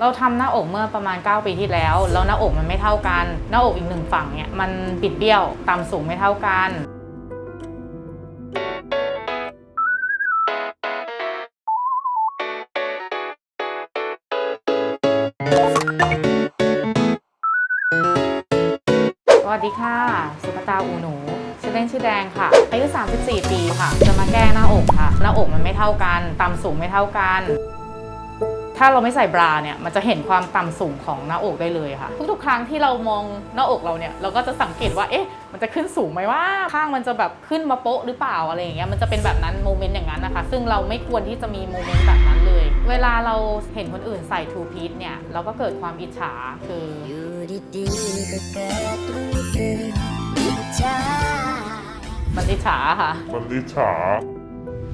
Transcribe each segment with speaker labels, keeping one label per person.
Speaker 1: เราทำหน้าอกเมื่อประมาณ 9 ปีที่แล้ว แล้วหน้าอกมันไม่เท่ากัน หน้าอกอีกหนึ่งฝั่งเนี่ยมันปิดเบี้ยวต่ำสูงไม่เท่ากัน สวัสดีค่ะ สุภตาอูหนูชื่อเล่นชื่อแดงค่ะอายุ 34 ปีค่ะ จะมาแก้หน้าอกค่ะ หน้าอกมันไม่เท่ากัน ต่ำสูงไม่เท่ากัน ถ้าเราไม่ใส่บราเนี่ยมันจะเห็นความต่ำสูงของหน้าอกได้เลยค่ะ ทุกๆ ครั้งที่เรามองหน้าอกเราเนี่ยเราก็จะสังเกตว่าเอ๊ะมันจะขึ้นสูงไหมว่าข้างมันจะแบบขึ้นมาโป๊ะหรือเปล่าอะไรอย่างเงี้ยมันจะเป็นแบบนั้นโมเมนต์อย่างนั้นนะคะ ซึ่งเราไม่ควรที่จะมีโมเมนต์แบบนั้นเลย เวลาเราเห็นคนอื่นใส่ทูพีซเนี่ยเราก็เกิดความอิจฉาคือ
Speaker 2: อยู่ดีๆก็เกิดรู้สึกอิจฉา
Speaker 1: มันอิจฉาค่ะ
Speaker 3: มันดิฉา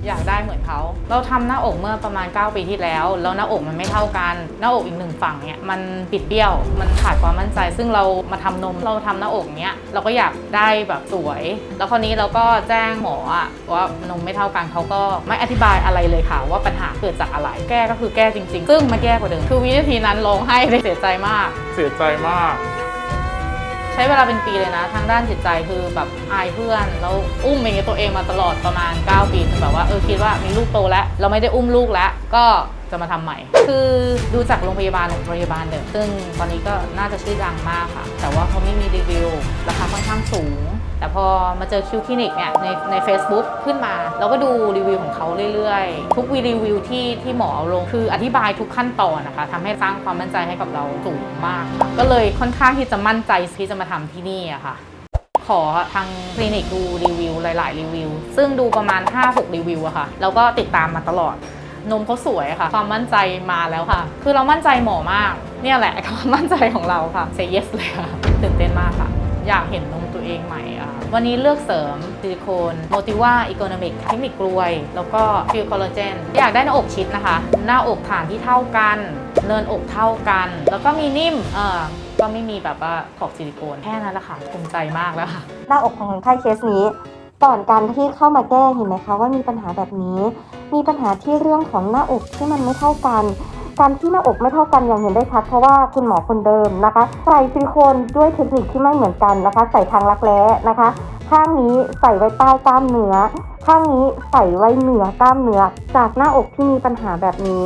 Speaker 1: อยากได้เหมือนเขา เราทำหน้าอกเมื่อประมาณ 9 ปีที่แล้ว แล้วหน้าอกมันไม่เท่ากัน หน้าอกอีกหนึ่งฝั่งเนี่ยมันปิดเบี้ยว มันขาดความมั่นใจ ซึ่งเรามาทำนม เราทำหน้าอกเนี้ยเราก็อยากได้แบบสวย แล้วคราวนี้เราก็แจ้งหมอว่านมไม่เท่ากันเขาก็ไม่อธิบายอะไรเลยค่ะ ว่าปัญหาเกิดจากอะไร แก้ก็คือแก้จริง ๆ ซึ่งมาแก้กว่าเดิม คือวินาทีนั้นร้องไห้เลยเสียใจมาก
Speaker 3: เสียใจมาก
Speaker 1: ใช้เวลาเป็นปีเลยนะ ทางด้านจิตใจคือแบบอายเพื่อนแล้วอุ้มเองตัวเองมาตลอดประมาณ 9 ปีจนแบบว่าเออคิดว่ามีลูกโตแล้ว เราไม่ได้อุ้มลูกแล้วก็จะมาทำใหม่ คือดูจากโรงพยาบาลโรงพยาบาลเดิมซึ่งตอนนี้ก็น่าจะชื่อดังมากค่ะ แต่ว่าเขาไม่มีรีวิวราค ข้างสูง แต่พอมาเจอคิวคลินิกเนี่ยในใน Facebook ขึ้นมา เราก็ดูรีวิวของเขาเรื่อยๆ ทุกวีรีวิวที่ที่หมอเอาลงคืออธิบายทุกขั้นตอนนะคะทำให้สร้างความมั่นใจให้กับเราสูงมาก ก็เลยค่อนข้างที่จะมั่นใจที่จะมาทำที่นี่อะค่ะขอทางคลินิกดูรีวิวหลาย ๆ รีวิว ซึ่งดูประมาณ 5-6 รีวิวอะค่ะ แล้วก็ติดตามมาตลอด นมเขาสวยค่ะ ความมั่นใจมาแล้วค่ะ คือเรามั่นใจหมอมาก เนี่ยแหละความมั่นใจของเราค่ะ say yes เลยค่ะ ตื่นเต้นมากค่ะ อยากเห็นนมตัวเองใหม่อะวันนี้เลือกเสริมซิลิโคนโมติว่าอีโคโนมิกเทคนิคกลวย แล้วก็ฟิวคอลลาเจนอยากได้หน้าอกชิดนะคะ หน้าอกฐานที่เท่ากัน เนินอกเท่ากัน แล้วก็มีนิ่มเออก็ไม่มีแบบว่าขอบซิลิโคนแค่นั้นแหละค่ะภูมิใจมากแล้วค่ะ
Speaker 4: หน้าอกของคนไข้เคสนี้ก่อนการที่เข้ามาแก้เห็นไหมคะว่ามีปัญหาแบบนี้ มีปัญหาที่เรื่องของหน้าอกที่มันไม่เท่ากัน การที่หน้าอกไม่เท่ากันอย่างเห็นได้ชัดเพราะว่าคุณหมอคนเดิมนะคะ ใส่ซิลิโคนด้วยเทคนิคที่ไม่เหมือนกันนะคะ ใส่ทางรักแร้นะคะ ข้างนี้ใส่ไว้ใต้กล้ามเนื้อ ข้างนี้ใส่ไว้เหนือกล้ามเนื้อ จากหน้าอกที่มีปัญหาแบบนี้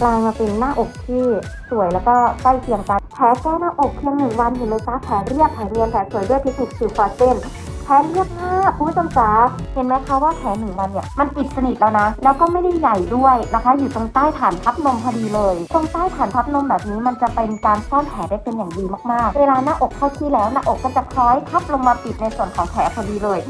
Speaker 4: กลายมาเป็นหน้าอกที่สวยแล้วก็ใกล้เคียงกันแผลแก้หน้าอกเพียงหนึ่งวันเห็นไหมจ๊ะแผลเรียบแผลเรียนแผลสวยด้วยเทคนิคสิวฟาเซน แผลเรียบมากคุณผู้ชมจ๋าเห็นไหมคะว่าแผลหนึ่งวันเนี่ยมันปิดสนิทแล้วนะ แล้วก็ไม่ได้ใหญ่ด้วยนะคะ อยู่ตรงใต้ฐานทับนมพอดีเลย ตรงใต้ฐานทับนมแบบนี้มันจะเป็นการซ่อนแผลได้เป็นอย่างดีมากๆ เวลาหน้าอกเข้าที่แล้วหน้าอกก็จะคล้อยทับลงมาปิดในส่วนของแผลพอดีเลย